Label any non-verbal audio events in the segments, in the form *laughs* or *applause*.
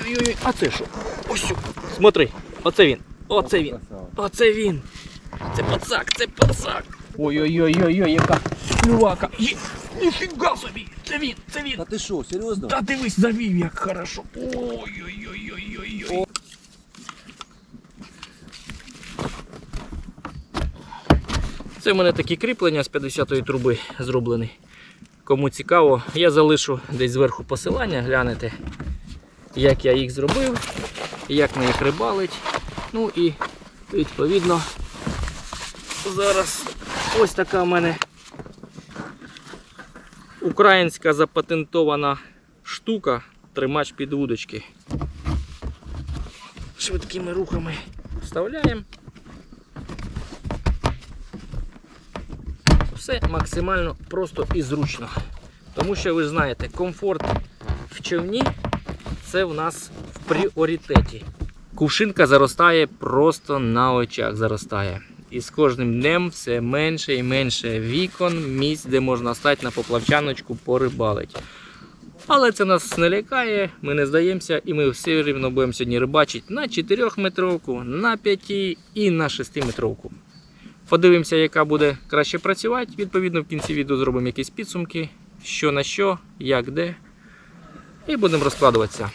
Ой-ой-ой, а це що? Ось. Смотри, оце він. Оце він. Оце він. Це пацак, це пацак. Ой-ой-ой-ой, яка клювака. Ніфіга собі. Це він, це він. Та ти що, серйозно? Та дивись, завів як хорошо. Ой-ой-ой-ой-ой. Це в мене такі кріплення з 50-ї труби зроблені. Кому цікаво, я залишу десь зверху посилання, глянете, як я їх зробив, як на їх рибалить. Ну і відповідно зараз ось така в мене українська запатентована штука, тримач під вудочки. Швидкими рухами вставляємо. Все максимально просто і зручно. Тому що ви знаєте, комфорт в човні це в нас в пріоритеті. Кувшинка заростає просто на очах заростає. І з кожним днем все менше і менше вікон, місць, де можна стати на поплавчаночку порибалить. Але це нас не лякає, ми не здаємося і ми все рівно будемо сьогодні рибачити на 4 метровку, на 5 і на 6 метровку. Подивимося, яка буде краще працювати. Відповідно, в кінці відео зробимо якісь підсумки, що на що, як де. І будемо розкладуватися.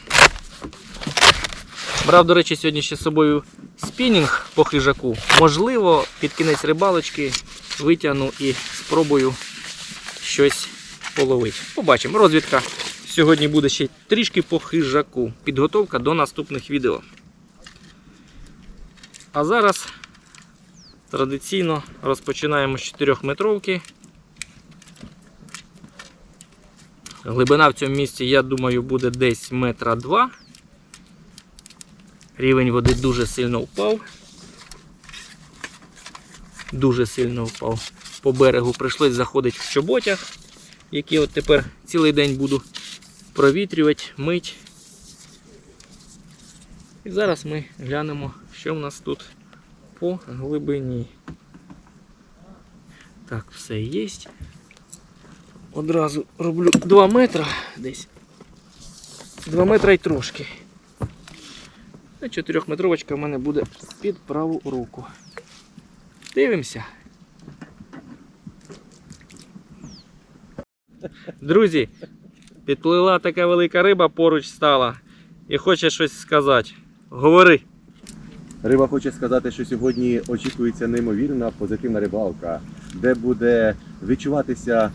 Брав, до речі, сьогодні ще з собою спінінг по хижаку. Можливо, під кінець рибалочки витягну і спробую щось половити. Побачимо. Розвідка сьогодні буде ще трішки по хижаку. Підготовка до наступних відео. А зараз традиційно розпочинаємо з 4 Глибина в цьому місці, я думаю, буде десь метра два. Рівень води дуже сильно впав. Дуже сильно впав. По берегу прийшлось заходити в чоботях, які от тепер цілий день буду провітрювати, мить. І зараз ми глянемо, що в нас тут по глибині. Так, все є. Одразу роблю 2 метра десь. 2 метра і трошки. А 4-метровочка в мене буде під праву руку. Дивимося. Друзі, підплила така велика риба, поруч стала і хоче щось сказати. Говори. Риба хоче сказати, що сьогодні очікується неймовірна позитивна рибалка, де буде відчуватися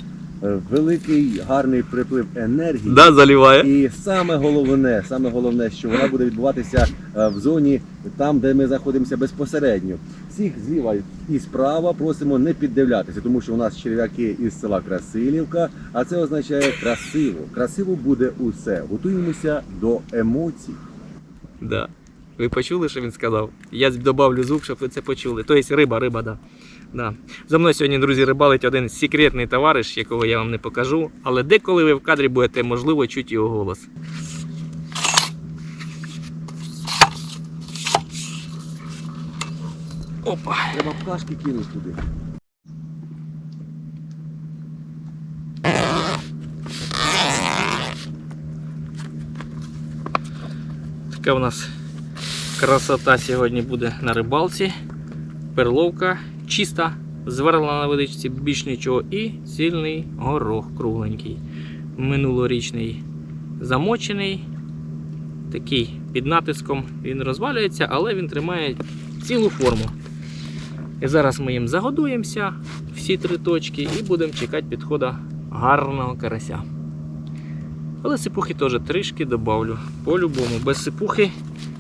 великий гарний приплив енергії. Да, заливає. І саме головне, саме головне, що вона буде відбуватися е, в зоні там, де ми знаходимося безпосередньо. Всіх зліва і справа просимо не піддивлятися, тому що у нас черв'яки із села Красилівка, а це означає красиво. Красиво буде усе. Готуємося до емоцій. Да. Ви почули, що він сказав? Я добавлю звук, щоб ви це почули. Тобто риба, риба, да. Да. За мною сьогодні, друзі, рибалить один секретний товариш, якого я вам не покажу. Але деколи ви в кадрі будете, можливо, чути його голос. Опа! Треба пташки кинути туди. Така у нас красота сьогодні буде на рибалці. Перловка чиста, зверла на водичці, більш нічого. І цільний горох кругленький. Минулорічний замочений. Такий під натиском він розвалюється, але він тримає цілу форму. І зараз ми їм загодуємося, всі три точки, і будемо чекати підходу гарного карася. Але сипухи теж трішки добавлю. По-любому, без сипухи,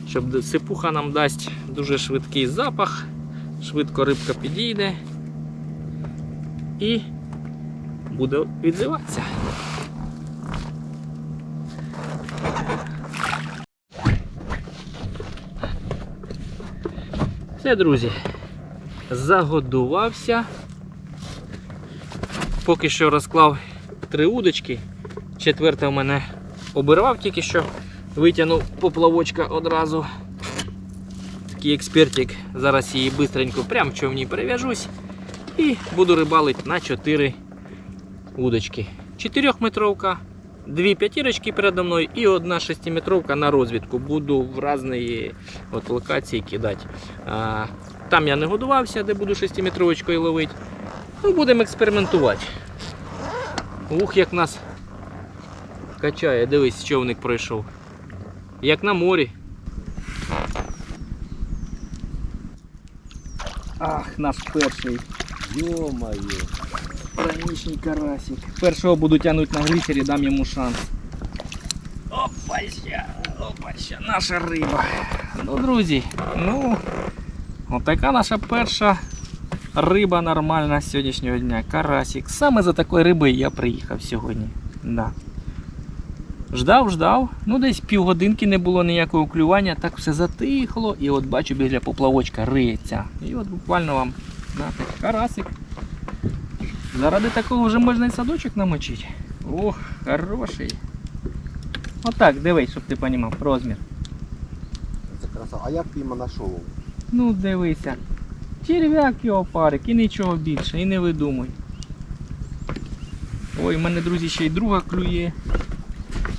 щоб сипуха нам дасть дуже швидкий запах, швидко рибка підійде і буде відзиватися. Все, друзі, загодувався. Поки що розклав три удочки. Четверта в мене обірвав тільки що. Витягнув поплавочка одразу. Такий експертик. Зараз її бистренько прямо в човні перев'яжусь. І буду рибалити на 4 удочки. 4-метровка, Дві п'ятірочки передо мною і одна шестиметровка на розвідку. Буду в різні от локації кидати. А, там я не годувався, де буду шестиметровочкою ловити. Ну, будемо експериментувати. Ух, як нас качає, дивись, човник пройшов. Як на морі. Ах, наш перший. Йо-моє. Пранічний карасик. Першого буду тягнути на глісері, дам йому шанс. Опася, опася, наша риба. Ну, друзі, ну, отака наша перша риба нормальна з сьогоднішнього дня. Карасик. Саме за такою рибою я приїхав сьогодні. Да. Ждав, ждав. Ну, десь півгодинки не було ніякого клювання, так все затихло. І от бачу біля поплавочка риється. І от буквально вам на, карасик. Заради такого вже можна і садочок намочити. Ох, хороший. Отак, дивись, щоб ти розумів, розмір. Це краса. А як пійма на шоу? Ну, дивися. Черв'як його парик і нічого більше, і не видумуй. Ой, в мене, друзі, ще й друга клює.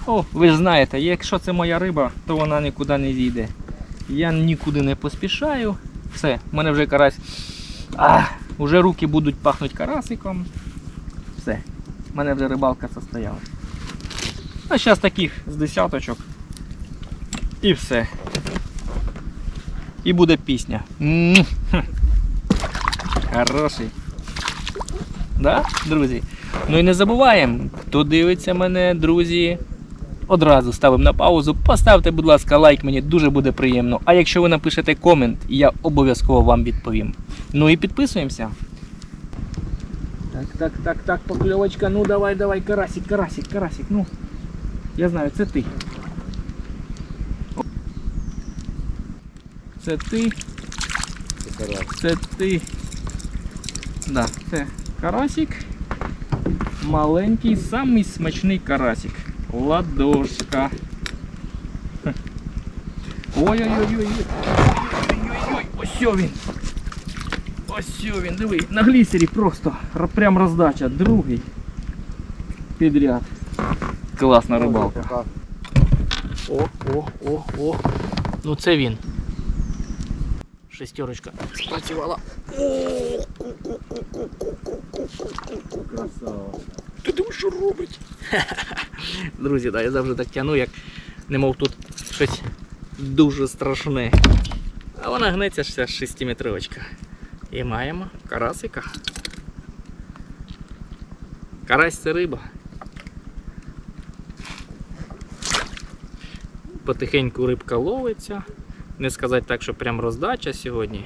О, ви ж знаєте, якщо це моя риба, то вона нікуди не зійде. Я нікуди не поспішаю. Все, в мене вже карась. А, вже руки будуть пахнути карасиком. Все, в мене вже рибалка состоялась. А зараз таких з десяточок. І все. І буде пісня. Хороший. Да, друзі? Ну і не забуваємо, хто дивиться мене, друзі. Одразу ставимо на паузу. Поставте, будь ласка, лайк, мені дуже буде приємно. А якщо ви напишете комент, я обов'язково вам відповім. Ну і підписуємося. Так, так, так, так, покльовочка. Ну давай, давай, карасик, карасик, карасик. Ну. Я знаю, це ти. Це ти. Це ти. Да, це карасик. Маленький, самий смачний карасик. Ладошка. Хе. Ой-ой-ой-ой. Ой-ой-ой. Ось сьо він. Ось сьо він, диви, на глісері просто. Р- Прям роздача. Другий. Підряд. Класна рибалка. Така. О, о, о, о. Ну це він. Шестерочка спрацювала. Ти думаєш, що робить? *laughs* Друзі, да, я завжди так тяну, як немов тут щось дуже страшне. А вона гнеться ж ця шестиметровочка. І маємо карасика. Карась це риба. Потихеньку рибка ловиться. Не сказати так, що прям роздача сьогодні.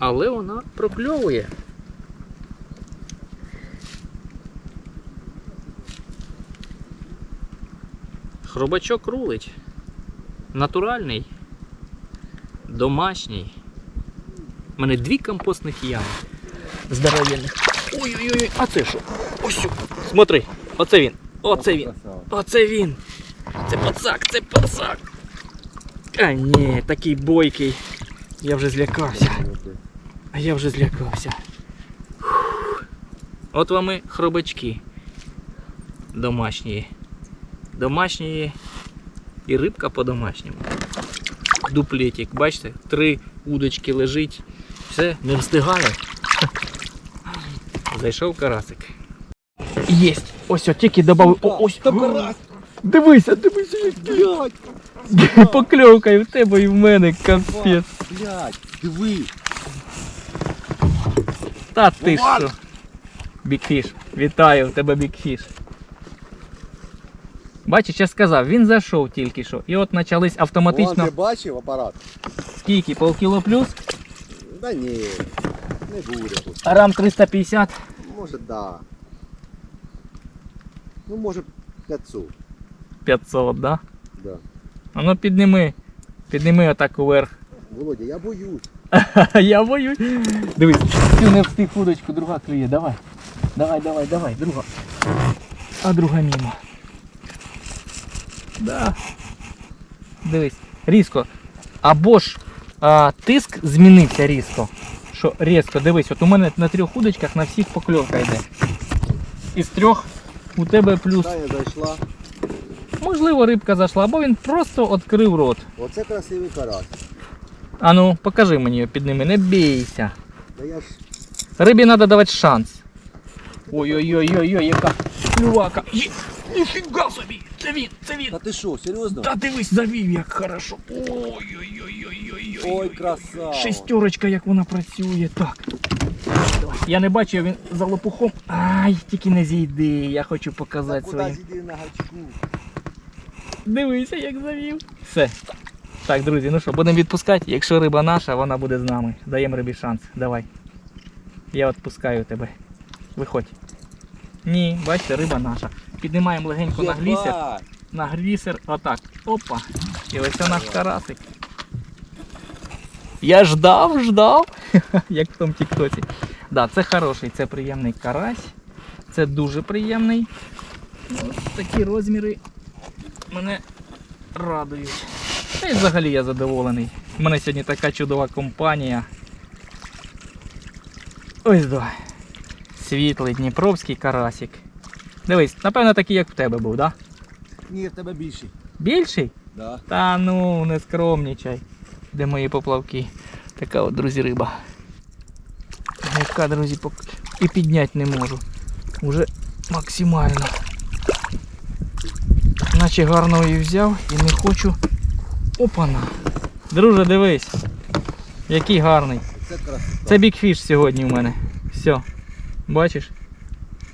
Але вона прокльовує. Хробачок рулить. Натуральний. Домашній. У мене дві компостних ями. Здоровенних. Ой-ой-ой, а це що? Ось. Смотри, оце він. Оце він. Оце він. Це пацак, це пацак. А ні, такий бойкий. Я вже злякався. А я вже злякався. Фух. От вам і хробачки. Домашні. Домашні і рибка по-домашньому. Дуплетик, бачите, три удочки лежить. Все, не встигає. *laughs* Зайшов карасик. Єсть! Ось, о, тільки додав. Ось. Та карась! Дивися, дивися. Блядь! *laughs* Покльовка і в тебе, і в мене, капець. Блядь! Диви! Та ти що? Бікфіш. Вітаю, в тебе бікфіш. Бачиш, я сказав, він зайшов тільки що. І от почались автоматично. ти бачив апарат? Скільки? Полкіло плюс? Да ні, не буде тут. Рам 350. Може, да. Ну, може, 500. 500, да? Да. А ну підніми. Підніми отак уверх. Володя, я боюсь. *laughs* Я боюсь. Дивись, ти не встиг удочку, друга клює. Давай. Давай, давай, давай, друга. А друга мимо. Да. Дивись, різко. Або ж а, тиск змінився різко. Що різко, дивись, от у мене на трьох удочках на всіх покльовка йде. Із трьох У тебе плюс. Зайшла. Можливо, рибка зайшла, або він просто відкрив рот. Оце красивий карась. Ану, покажи мені під ними, не бійся. Та я ж Рибі треба давати шанс. Ой-ой-ой-ой, яка клювака. Є, ніфіга собі! Це він, це він. Та ти що, серйозно? Та дивись, завів як хорошо. Ой-ой-ой-ой-ой. Ой, красава. Шестерочка, як вона працює. Так. Давай. Я не бачу, він за лопухом. Ай, тільки не зійди, я хочу показати куди зійди на гачку? Дивися, як завів. Все. Так, друзі, ну що, будемо відпускати. Якщо риба наша, вона буде з нами. Даємо рибі шанс. Давай. Я відпускаю тебе. Виходь. Ні, бачите, риба наша. Піднімаємо легенько на глісер. На глісер. Отак. Опа. І ось це наш карасик. Я ждав, ждав. *laughs* Як в тому тіктоці. Да, це хороший, це приємний карась. Це дуже приємний. Ось такі розміри мене радують. Та й взагалі я задоволений. У мене сьогодні така чудова компанія. Ось давай. Світлий дніпровський карасик. Дивись, напевно такий, як в тебе був, так? Да? Ні, в тебе більший. Більший? Да. Та ну, не скромнічай. Де мої поплавки? Така от, друзі, риба. Яка, друзі, пок... і підняти не можу. Уже максимально. Наче гарно її взяв і не хочу. Опана. Друже, дивись. Який гарний. Це красота. Це бікфіш сьогодні у мене. Все. Бачиш?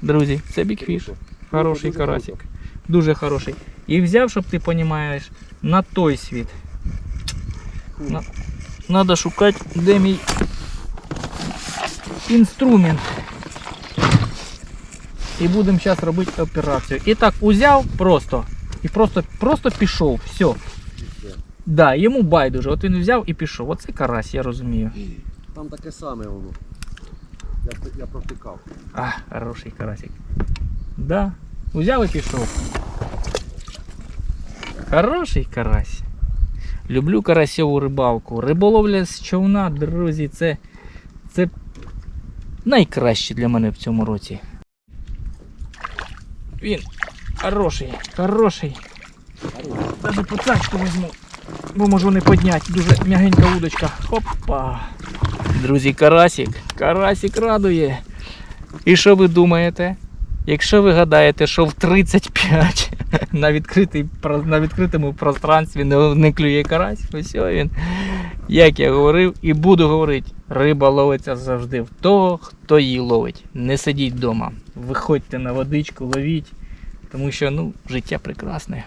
Друзі, це бікфіш. Хороший Дуже карасик. круто. Дуже хороший. І взяв, щоб ти розумієш, на той світ. На- Надо шукати, де мій інструмент. І будемо зараз робити операцію. І так узяв просто. І просто, просто пішов. Все. Да, йому байдуже. От він взяв і пішов. Оце карась, я розумію. Там таке саме воно. Я, я провтикав. А, хороший карасик. Да. Взяв і пішов. Хороший карась. Люблю карасьову рибалку. Риболовля з човна, друзі, це, це найкраще для мене в цьому році. Він хороший, хороший. Даже пацачку візьму. Бо можу не підняти. Дуже м'ягенька удочка. Хопа. Друзі, карасик. Карасик радує. І що ви думаєте? Якщо ви гадаєте, що в 35 *laughs* на, відкритий, на відкритому пространстві не, не клює карась, ось він, як я говорив і буду говорити, риба ловиться завжди в того, хто її ловить. Не сидіть вдома. Виходьте на водичку, ловіть, тому що ну, життя прекрасне.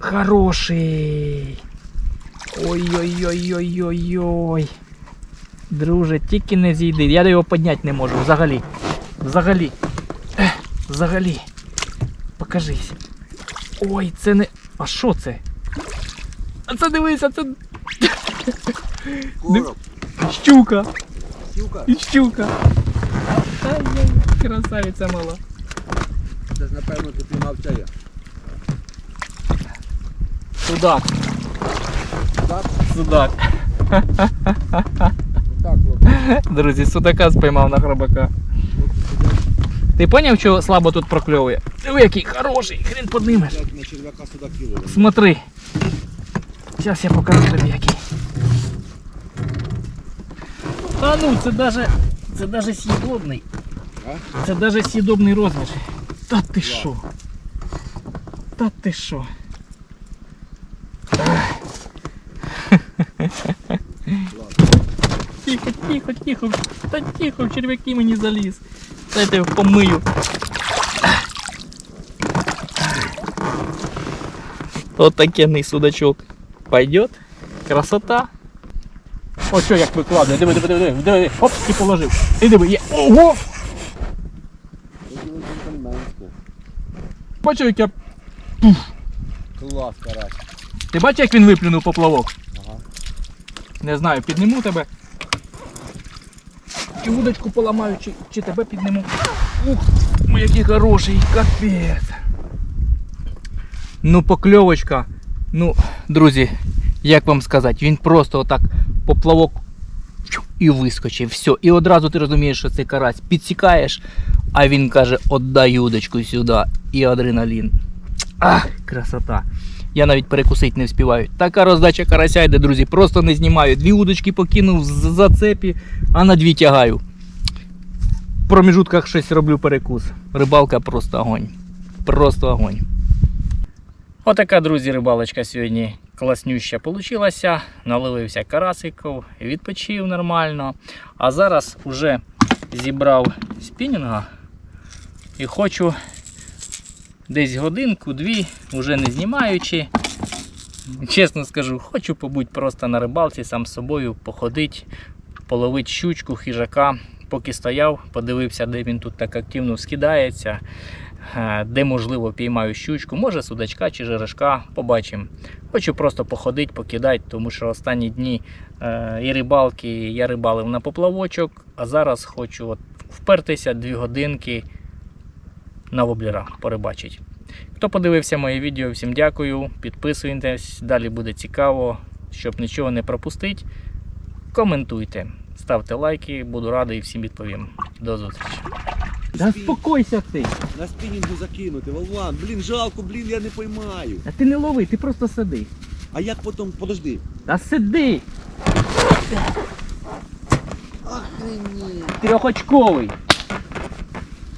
Хороший. Ой-ой-ой-ой-ой-ой. Друже, тільки не зійди. Я його підняти не можу взагалі. Взагалі. Взагалі. Покажись. Ой, це не. А що це? А це дивися, це Короб. щука. Щука. Ай-яй, красавиця мала. Це ж напевно ти піймав чая. Судак, судак. Хлопці. Друзі, судака спіймав на сидять, Ти поняв, що слабо тут прокльовує? Диви, який хороший, хрен кіло. Смотри. Зараз я покажу тобі який. Та ну, це даже, це даже с'їдобний. А? Це даже с'їдобний розмір. Та ти що? Та ти що? Тихо, тихо, тихо. Та тихо, в черв'яки мені заліз. Дайте його помию. Отакенний судачок. Пойдет. Красота. О, що як викладує. Диви, диви, диви, диви. Оп, і положив. І диви, є. Ого! Бачив, як я. Клас, карась. Ти бачиш, як він виплюнув поплавок? Ага. Не знаю, підніму тебе. Чи вудочку поламаю, чи, чи тебе підніму. Ух, ой, який хороший, капець. Ну, покльовочка. Ну, друзі, як вам сказати, він просто отак поплавок і вискочив. Все. І одразу ти розумієш, що це карась. Підсікаєш, а він каже: отдай удочку сюди. І адреналін. Ах, красота. Я навіть перекусити не вспіваю. Така роздача карася йде, друзі. Просто не знімаю. Дві удочки покинув з зацепі, а на дві тягаю. В проміжутках щось роблю перекус. Рибалка просто огонь. Просто огонь. Отака, друзі, рибалочка сьогодні класнюща получилася. Наливився карасиків, відпочив нормально. А зараз уже зібрав спінінга і хочу десь годинку-дві, вже не знімаючи. Чесно скажу, хочу побути просто на рибалці сам з собою, походити, половити щучку, хижака. Поки стояв, подивився, де він тут так активно скидається, е, де можливо піймаю щучку, може судачка чи жерешка, побачимо. Хочу просто походити, покидати, тому що останні дні е, і рибалки я рибалив на поплавочок, а зараз хочу от впертися дві годинки на воблера порибачить. Хто подивився моє відео, всім дякую. Підписуйтесь, далі буде цікаво, щоб нічого не пропустити. Коментуйте, ставте лайки, буду радий всім відповім. До зустрічі. Да спокойся ти. На спінінгу закинути, Вован, блін, жалко, блін, я не поймаю. А ти не лови, ти просто сиди. А як потім, подожди. Та сиди! Охренеть. Трьохочковий.